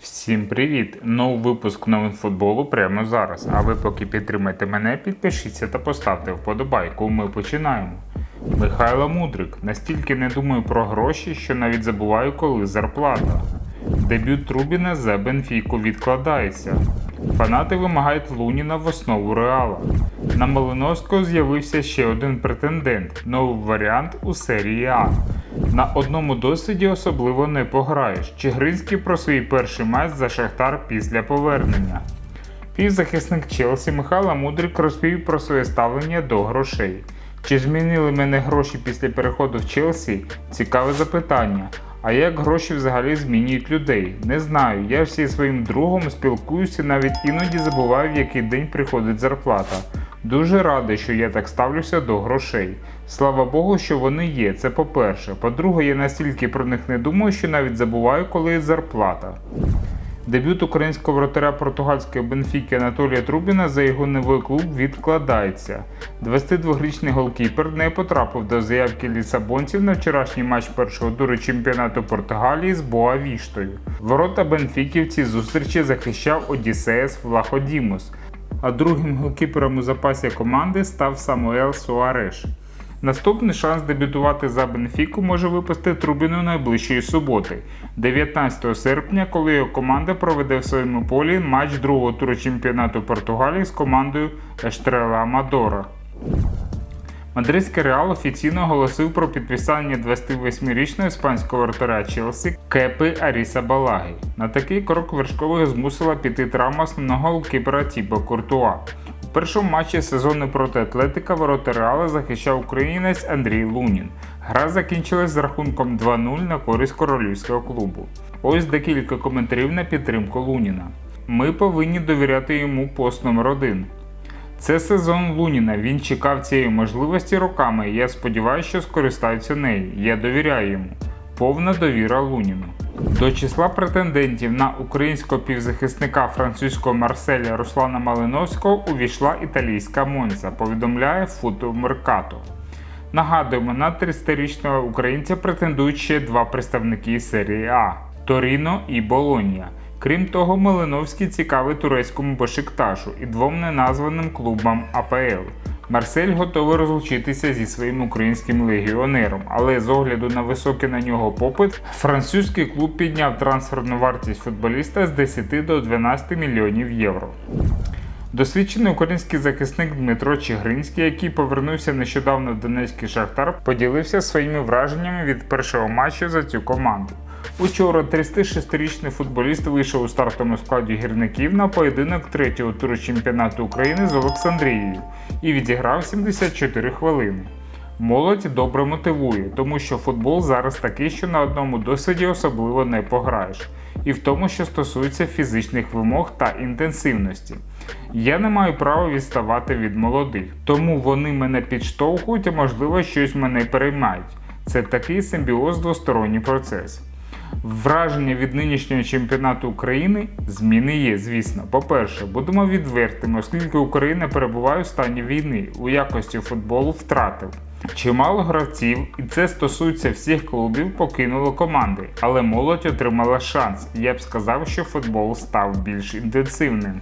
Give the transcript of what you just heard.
Всім привіт! Новий випуск новин футболу прямо зараз. А ви поки підтримайте мене, підпишіться та поставте вподобайку. Ми починаємо. Михайло Мудрик настільки не думаю про гроші, що навіть забуваю, коли зарплата. Дебют Трубіна за Бенфіку відкладається. Фанати вимагають Луніна в основу реала. На Малиновського з'явився ще один претендент новий варіант у серії А. На одному досвіді особливо не пограєш. Чигринський про свій перший матч за Шахтар після повернення. Півзахисник Челсі Михайло Мудрик розповів про своє ставлення до грошей. Чи змінили мене гроші після переходу в Челсі? Цікаве запитання. А як гроші взагалі змінюють людей? Не знаю. Я ж зі своїм другом спілкуюся, навіть іноді забуваю, в який день приходить зарплата. Дуже радий, що я так ставлюся до грошей. Слава Богу, що вони є. Це по-перше. По-друге, я настільки про них не думаю, що навіть забуваю, коли є зарплата. Дебют українського вратаря португальської Бенфіки Анатолія Трубіна за його новий клуб відкладається. 22-річний голкіпер не потрапив до заявки лісабонців на вчорашній матч першого туру чемпіонату Португалії з Боавіштою. Ворота Бенфіки в цій зустрічі захищав Одіссеєс Влаходімус, а другим голкіпером у запасі команди став Самуел Суареш. Наступний шанс дебютувати за Бенфіку може випасти Трубіну найближчої суботи, 19 серпня, коли його команда проведе в своєму полі матч другого туру чемпіонату Португалії з командою Ештрела Мадора. Мадридський Реал офіційно оголосив про підписання 28-річного іспанського вратаря Челсі Кепи Аріса Балаги. На такий крок вершкових змусила піти травма основного голкіпера Тібо Куртуа. Першому матчі сезону проти Атлетика ворота Реала захищав українець Андрій Лунін. Гра закінчилась з рахунком 2-0 на користь королівського клубу. Ось декілька коментарів на підтримку Луніна. Ми повинні довіряти йому пост номер 1 це сезон Луніна. Він чекав цієї можливості роками. Я сподіваюся, що скористаються нею. Я довіряю йому. Повна довіра Луніну. До числа претендентів на українського півзахисника французького Марселя Руслана Малиновського увійшла італійська Монза, повідомляє Футо Меркато. Нагадуємо, на 30-річного українця претендують ще два представники серії А Торіно і Болонія. Крім того, Малиновський цікавий турецькому Бешикташу і двом неназваним клубам АПЛ. Марсель готовий розлучитися зі своїм українським легіонером, але з огляду на високий на нього попит, французький клуб підняв трансферну вартість футболіста з 10 до 12 мільйонів євро. Досвідчений український захисник Дмитро Чигринський, який повернувся нещодавно в Донецький Шахтар, поділився своїми враженнями від першого матчу за цю команду. Учора 36-річний футболіст вийшов у стартовому складі гірників на поєдинок третього туру чемпіонату України з Олександрією і відіграв 74 хвилини. Молодь добре мотивує, тому що футбол зараз такий, що на одному досвіді особливо не пограєш, і в тому, що стосується фізичних вимог та інтенсивності. Я не маю права відставати від молодих, тому вони мене підштовхують, а можливо щось мене переймають. Це такий симбіоз двосторонній процес. Враження від нинішнього чемпіонату України зміни є, звісно. По-перше, будемо відвертими, оскільки Україна перебуває у стані війни у якості футболу втратив. Чимало гравців, і це стосується всіх клубів, покинуло команди, але молодь отримала шанс. Я б сказав, що футбол став більш інтенсивним.